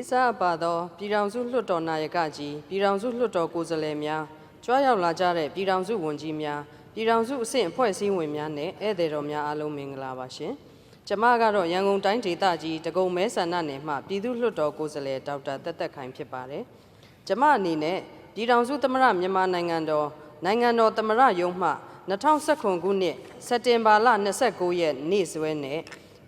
လေးစားအပ်ပါသောပြည်ထောင်စုလွှတ်တော်နာယကကြီးပြည်ထောင်စုလွှတ်တော်ကိုယ်စားလှယ်များကြွားရောက်လာကြတဲ့ပြည်ထောင်စုဝန်ကြီးများပြည်ထောင်စုအဆင့်အဖွဲ့အစည်းဝင်များနဲ့ဧည့်သည်တော်များအားလုံးမင်္ဂလာပါရှင်။ကျမကတော့ရန်ကုန်တိုင်းဒေသကြီးတကုံမဲဆန္ဒနယ်မှပြည်သူ့လွှတ်တော်ကိုယ်စားလှယ်ဒေါက်တာတက်တက်ခိုင်ဖြစ်ပါတယ်။ကျမအနေနဲ့ပြည်ထောင်စုသမ္မတမြန်မာနိုင်ငံတော်နိုင်ငံတော်သမ္မတရုံးမှ2019ခုနှစ်စက်တင်ဘာလ29ရက်နေ့စွဲနဲ့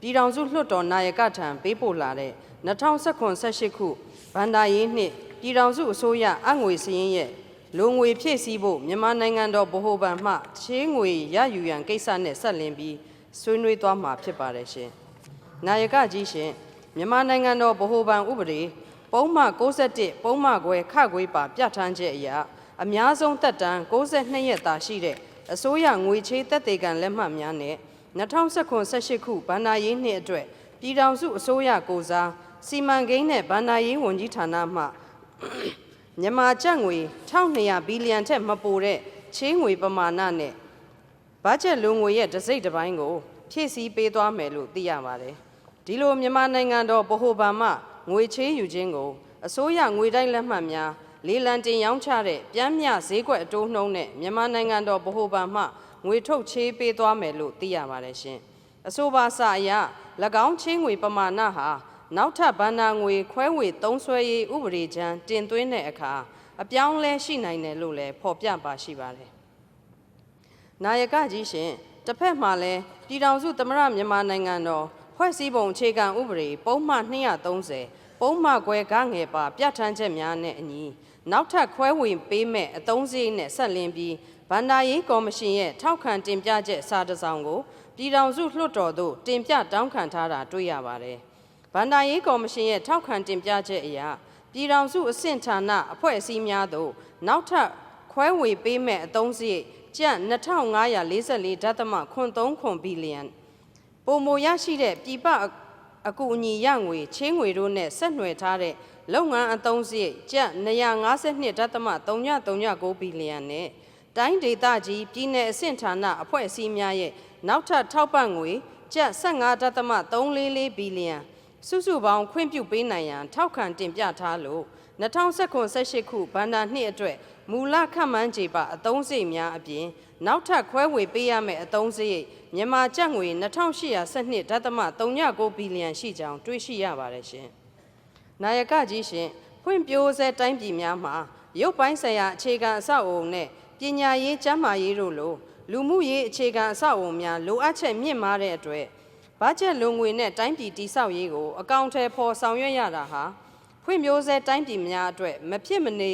ပြည်ထောင်စုလွှတ်တော်နာယကထံပေးပို့လာတဲ့2018ခုဗန္ဒာရေးနှစ်ပြည်ထောင်စုအစိုးရအငွေစည်းရင်းရဲ့လူငွေဖြည့်ဆည်းဖို့မြန်မာနိုင်ငံတော်ဗဟိုဘဏ်မှချေးငွေရယူရန်ကိစ္စနဲ့ဆက်လင်းပြီးဆွေးနွေးသွားမှာဖြစ်ပါတယ်ရှင်။နာယကကြီးရှင်မြန်မာနိုင်ငံတော်ဗဟိုဘဏ်ဥပဒေပုံမှန်61ပုံမှန်ခွဲခခွေးပါပြဋ္ဌာန်းချက်အရအများဆုံးသက်တမ်း62ရက်သာရှိတဲ့အစိုးရငွေချေးသက်သေခံလက်မှတ်များနဲ့ 2019-18ခုဘဏ္ဍာရေးနှစ်အတွက်ပြည်ထောင်စုအစိုးရကိုစားစီမံကိန်းနဲ့ဘဏ္ဍာရေးဝန်ကြီးဌာနမှမြန်မာကျပ်ငွေ1200ဘီလီယံထက်မပိုတဲ့ချေးငွေပမာဏနဲ့ဘတ်ဂျက်လုံငွေရဲ့တစ်စိတ်တစ်ပိုင်းကိုဖြည့်ဆည်းပေးသွားမယ်လို့သိရပါတယ်။ဒီလိုမြန်မာနိုင်ငံတော်ဗဟိုဘဏ်မှငွေချေးယူခြင်းကိုအစိုးရငွေတိုင်းလက်မှတ်များလေးလံတင်ရောင်းချတဲ့ပြမ်းမြဈေးကွက်အတိုးနှုန်းနဲ့မြန်မာနိုင်ငံတော်ဗဟိုဘဏ်မှ ငွေထုတ်ချေးပေးသွားမယ်လို့သိရပါတယ်ရှင်။အဆိုပါစာအရ၎င်းချင်းငွေပမာဏဟာနောက်ထပ်ဘဏ္ဍာငွေခွဲဝေသုံးစွဲရေးဥပဒေချမ်းတင်သွင်းတဲ့အခါအပြောင်းလဲရှိနိုင်တယ်လို့လည်းဖော်ပြပါရှိပါတယ်။နာယကကြီးရှင်တစ်ဖက်မှာလည်းပြည်ထောင်စုသမ္မတမြန်မာနိုင်ငံတော်ဖွဲ့စည်းပုံအခြေခံဥပဒေပုံမှန်230ပုံမှန်ခွဲကငယ်ပါပြဋ္ဌာန်းချက်များနဲ့အညီနောက်ထပ်ခွဲဝေပေးမဲ့အသုံးစရိတ်နဲ့ဆက်လင်းပြီး ဗန္ဒာရေးကော်မရှင်ရဲ့ထောက်ခံတင်ပြချက်စာတစ်စောင်ကိုပြည်ထောင်စုလွှတ်တော်သို့တင်ပြတောင်းခံထားတာတွေ့ရပါတယ်။ဗန္ဒာရေးကော်မရှင်ရဲ့ထောက်ခံတင်ပြချက်အရပြည်ထောင်စုအဆင့်ဌာနအဖွဲ့အစည်းများသို့နောက်ထပ်ခွဲဝေပေးမဲ့အသုံးစရိတ်ကျပ်2544ဒသမ03ခွန်ဘီလီယံပုံမရရှိတဲ့ပြည်ပအကူအညီရငွေချင်းငွေတို့နဲ့ဆက်နွယ်ထားတဲ့လုပ်ငန်းအသုံးစရိတ်ကျပ်252ဒသမ339ဘီလီယံနဲ့ တိုင်းဒေသကြီးပြည်내အဆင့်ဌာနအဖွဲ့အစည်းများရဲ့နောက်ထပ်ထောက်ပံ့ငွေကျပ်15ဒသမ344ဘီလီယံစုစုပေါင်းခွင့်ပြုပေးနိုင်ရန်ထောက်ခံတင်ပြထားလို့2019-18ခုဘဏ္ဍာနှစ်အတွက်မူလခန့်မှန်းခြေပါအသုံးစရိတ်များအပြင်နောက်ထပ်ခွဲဝေပေးရမယ့်အသုံးစရိတ်မြန်မာကျပ်ငွေ2812ဒသမ39ဘီလီယံရှိကြောင်းတွေ့ရှိရပါတယ်ရှင်။နာယကကြီးရှင်ဖွံ့ဖြိုးဆဲတိုင်းပြည်များမှာရုပ်ပိုင်းဆိုင်ရာအခြေခံအဆောက်အအုံနဲ့ ပညာရေးကျန်းမာရေးတို့လိုလူမှုရေးအခြေခံအဆောက်အအုံများလိုအပ်ချက်မြင့်မားတဲ့အတွက်ဘတ်ဂျက်လုံငွေနဲ့တိုင်းပြည်တည်ဆောက်ရေးကိုအကောင့်ထဲပေါ်ဆောင်ရွက်ရတာဟာဖွံ့ဖြိုးဆဲတိုင်းပြည်များအတွက်မဖြစ်မနေ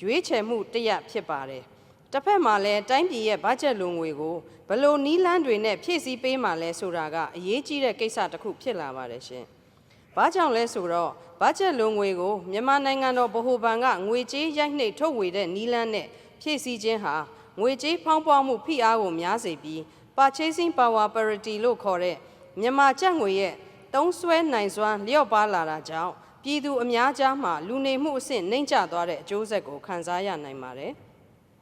ရွေးချယ်မှုတစ်ရပ်ဖြစ်ပါတယ်။တစ်ဖက်မှာလည်းတိုင်းပြည်ရဲ့ဘတ်ဂျက်လုံငွေကိုဘလို့နီးလန်းတွေနဲ့ဖြည့်ဆည်းပေးမှလဲဆိုတာကအရေးကြီးတဲ့ကိစ္စတစ်ခုဖြစ်လာပါတယ်ရှင်။ဘာကြောင့်လဲဆိုတော့ဘတ်ဂျက်လုံငွေကိုမြန်မာနိုင်ငံတော်ဗဟိုဘဏ်ကငွေကြေးရိုက်နှိပ်ထုတ်ဝေတဲ့နီးလန်းနဲ့ ဖြည့်ဆည်းခြင်းဟာငွေကြေးဖောင်းပွားမှုဖိအားကိုများစေပြီး purchasing power parity လို့ခေါ်တဲ့မြန်မာကျပ်ငွေရဲ့တုံးဆွဲနိုင်စွမ်းလျော့ပါလာတာကြောင့်ပြည်သူအများကြားမှာလူနေမှုအဆင့်နှိမ့်ကျသွားတဲ့အကျိုးဆက်ကိုခံစားရနိုင်ပါတယ်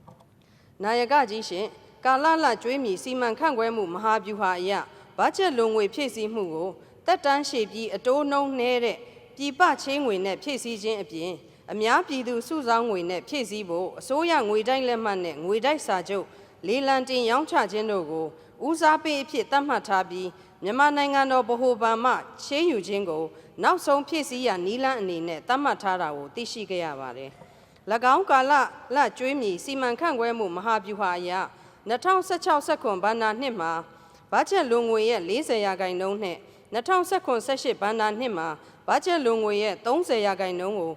။နာယကကြီးရှင်ကာလလကျွေးမြီစီမံခန့်ခွဲမှုမဟာဗျူဟာအရဘတ်ဂျက်လုံငွေဖြည့်ဆည်းမှုကိုတက်တန်းရှည်ပြီးအတိုးနှုံးနှဲတဲ့ပြည်ပချင်းငွေနဲ့ဖြည့်ဆည်းခြင်းအပြင် အများပြည်သူစုဆောင်းငွေနဲ့ဖြည့်ဆည်းဖို့အစိုးရငွေတိုက်လက်မှတ်နဲ့ငွေတိုက်စာချုပ်လေးလံတင်ရောင်းချခြင်းတို့ကိုဦးစားပေးအဖြစ်သတ်မှတ်ထားပြီးမြန်မာနိုင်ငံတော်ဗဟိုဘဏ်မှချေးယူခြင်းကိုနောက်ဆုံးဖြည့်ဆည်းရနီးလန်းအနေနဲ့သတ်မှတ်ထားတာကိုသိရှိခဲ့ရပါတယ်။၎င်းကာလလကျွေးမြီစီမံခန့်ခွဲမှုမဟာဗျူဟာအရ2016-19ဘဏ္ဍာနှစ်မှာဘတ်ဂျက်လုံငွေရဲ့40ရာခိုင်နှုန်းနဲ့2019-18ဘဏ္ဍာနှစ်မှာဘတ်ဂျက်လုံငွေရဲ့30ရာခိုင်နှုန်းကို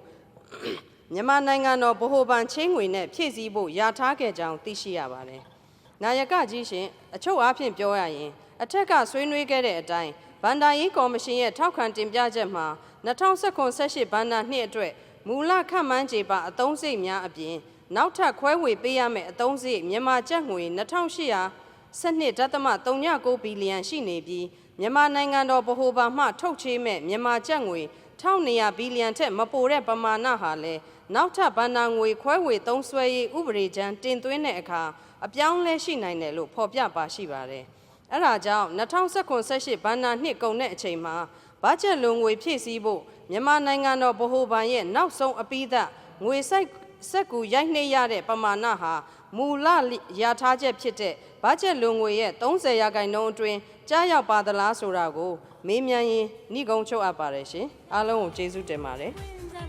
မြန်မာနိုင်ငံတော်ဗဟိုဘဏ်ချင်းငွေနဲ့ဖြည့်ဆည်းဖို့ရထားခဲ့ကြောင်းသိရှိရပါတယ်။နာယကကြီးရှင်အချုပ်အားဖြင့်ပြောရရင်အထက်ကဆွေးနွေးခဲ့တဲ့အတိုင်းဗန္ဒာရေးကော်မရှင်ရဲ့ထောက်ခံတင်ပြချက်မှာ2019-18ဘဏ္ဍာနှစ်အတွက်မူလခန့်မှန်းခြေပါအသုံးစရိတ်များအပြင်နောက်ထပ်ခွဲဝေပေးရမယ့်အသုံးစရိတ်မြန်မာကျပ်ငွေ2800စနစ်ဒသမ39ဘီလီယံရှိနေပြီးမြန်မာနိုင်ငံတော်ဗဟိုဘဏ်မှထုတ်ချေးမဲ့မြန်မာကျပ်ငွေ 1200ဘီလီယံထက်မပိုတဲ့ပမာဏဟာလည်းနောက်ထပ်ဘဏ္ဍာငွေခွဲဝေသုံးစွဲရေးဥပဒေချမ်းတင်သွင်းတဲ့အခါအပြောင်းလဲရှိနိုင်တယ်လို့ဖော်ပြပါရှိပါတယ်။အဲဒါကြောင့်2019-18ဘဏ္ဍာနှစ်ကုန်တဲ့အချိန်မှာဘတ်ဂျက်လုံငွေဖြည့်ဆည်းဖို့မြန်မာနိုင်ငံတော်ဗဟိုဘဏ်ရဲ့နောက်ဆုံးအပိသက်ငွေစိုက်စက်ကူရိုက်နှိပ်ရတဲ့ပမာဏဟာ မူလရထားချက်ဖြစ်တဲ့ဘတ်ဂျက်လုံငွေရဲ့30ရာခိုင်နှုန်းအတွင်းကြားရောက်ပါသလားဆိုတာကို မေးမြန်းရင်းနှိကုံးချုပ်အပ်ပါတယ်ရှင်အားလုံးကိုကျေးဇူးတင်ပါတယ် Winds of the